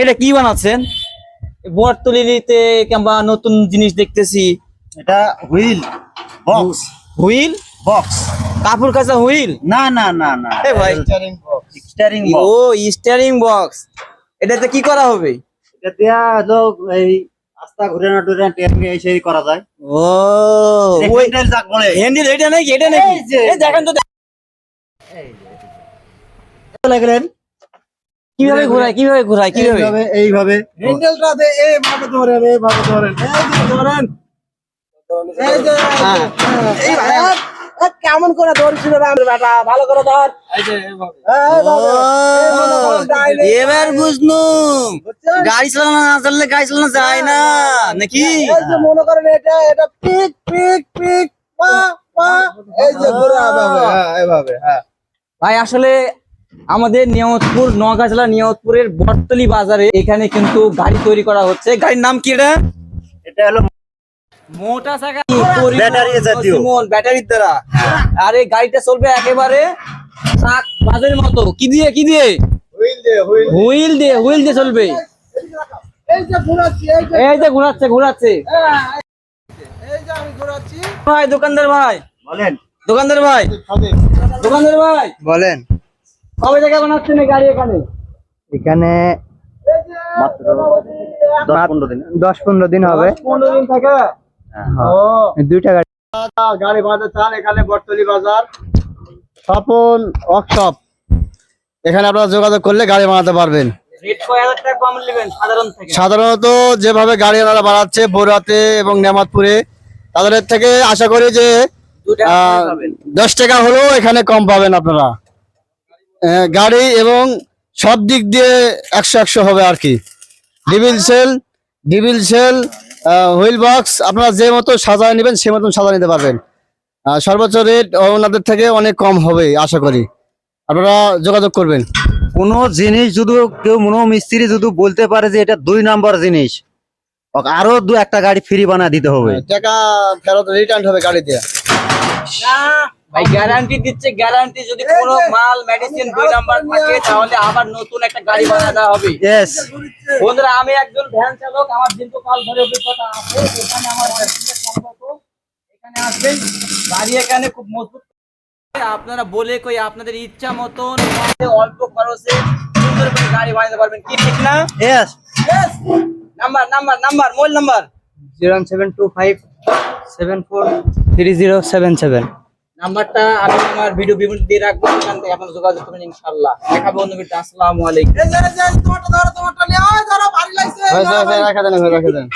এটা কি বানাচ্ছেন? বটতলিতে কিংবা নতুন জিনিস দেখতেছি। এটা হুইল বক্স। হুইল? বক্স। কাপড় কাচা হুইল? না না না না। এ ভাই। স্টিয়ারিং ও বক্স। Steering box. এটাতে কি করা হবে? এটা দেয়া হলো এই রাস্তা ঘুরে না টুরে টেনে এই সেই করা যায়। ও ওই হ্যান্ডেল যাক বলে। হ্যান্ডেল এটা নাকি এটা নাকি? এই। এই দেখেন তো লাগলেন কীভাবে ঘোরায় কীভাবে ঘোরায় কীভাবে এইভাবে এইভাবে হ্যান্ডেলটা দে এইভাবে ধরেন এইভাবে ধরেন এই যে ধরেন এই যে হ্যাঁ। এই ভাই এ, কেমন করে ধরছিল বেটা ভালো করে ধর। এবার বুঝলুম? গাড়ি চালানো না চাললে গাড়ি চালানো যায় না নাকি যে মনে করেন এটা এটা পিক পিক পিক পা পা এই যে ঘুরে হ্যাঁ হ্যাঁ ভাই আসলে আমাদের নিয়ামতপুর নওগাঁ জেলা নিয়ামতপুরের বটতলি বাজারে এখানে কিন্তু গাড়ি তৈরি করা হচ্ছে। গাড়ির নাম কি এটা? এটা হলো মোটা চাকা ব্যাটারি জাতীয়। ব্যাটারির দ্বারা। আর এই গাড়িটা চলবে একেবারে ট্রাক মতো। কি দিয়ে কি দিয়ে? হুইল দে হুইল হুইল দিয়ে হুইল দিয়ে চলবে। এই যে ঘোরাচ্ছি ঘোরাচ্ছে ঘোরাচ্ছে। হ্যাঁ, এই যে আমি ঘোরাচ্ছি। ভাই দোকানদার ভাই। বলেন। দোকানদার ভাই। দোকানদার ভাই। বলেন। কবে থেকে বানাচ্ছেন গাড়ি এখানে? এখানে মাত্র দশ পনেরো দিন। দশ পনেরো দিন হবে। পনেরো দিন থেকে? হ্যাঁ। দুইটা গাড়ি। গাড়ি বাজার চান এখানে বটতলি বাজার। স্বপন ওয়ার্কশপ এখানে আপনারা যোগাযোগ করলে গাড়ি বানাতে পারবেন। রেট কয় হাজার টাকা কম নেবেন সাধারণ থেকে? সাধারণত যেভাবে গাড়ি ওনারা বানাচ্ছে বড়ুয়াতে এবং নেমাতপুরে তাদের থেকে আশা করি যে আহ, দশ টাকা হলেও এখানে কম পাবেন আপনারা। গাড়ি এবং সব দিক দিয়ে একশো একশো হবে আর কি। ডিবিল সেল ডিবিল সেল হুইল বক্স আপনারা যে মতো সাজায় নেবেন সে মতন সাজা নিতে পারবেন। সর্বোচ্চ রেট ওনাদের থেকে অনেক কম হবে আশা করি। আপনারা যোগাযোগ করবেন। কোন জিনিস যদি কেউ মনো মিস্ত্রি যদি বলতে পারে যে এটা দুই নাম্বার জিনিস আরও দু একটা গাড়ি ফ্রি বানা দিতে হবে। টাকা ফেরত রিটার্ন হবে গাড়ি দিয়ে ভাই গ্যারান্টি দিচ্ছে গ্যারান্টি যদি কোনো মাল মেডিসিন দুই নাম্বার থাকে তাহলে আবার নতুন একটা গাড়ি বানাতে দেওয়া হবে। ইয়েস বন্ধুরা আমি একজন ভ্যান চালক আমার দীর্ঘকাল ধরে অভিজ্ঞতা আছে। এখানে আমার সম্পর্ক। এখানে আসবেন। গাড়ি এখানে খুব মজবুত। আপনারা বলে কই আপনাদের ইচ্ছা মতন অল্প খরচে সুন্দর করে গাড়ি বানাতে পারবেন। কি ঠিক না? Yes number number number mobile number zero seven two five seven four three zero seven seven নাম্বারটা আমি আমার ভিডিও বিবরণ দিয়ে রাখব সেখান থেকে আপনার যোগাযোগ করবেন ইনশাআল্লাহ। দেখা বন্ধু ভিডিও আসসালামু আলাইকুম। হয়েছে, হয়েছে, রাখা দেন রাখা দেন।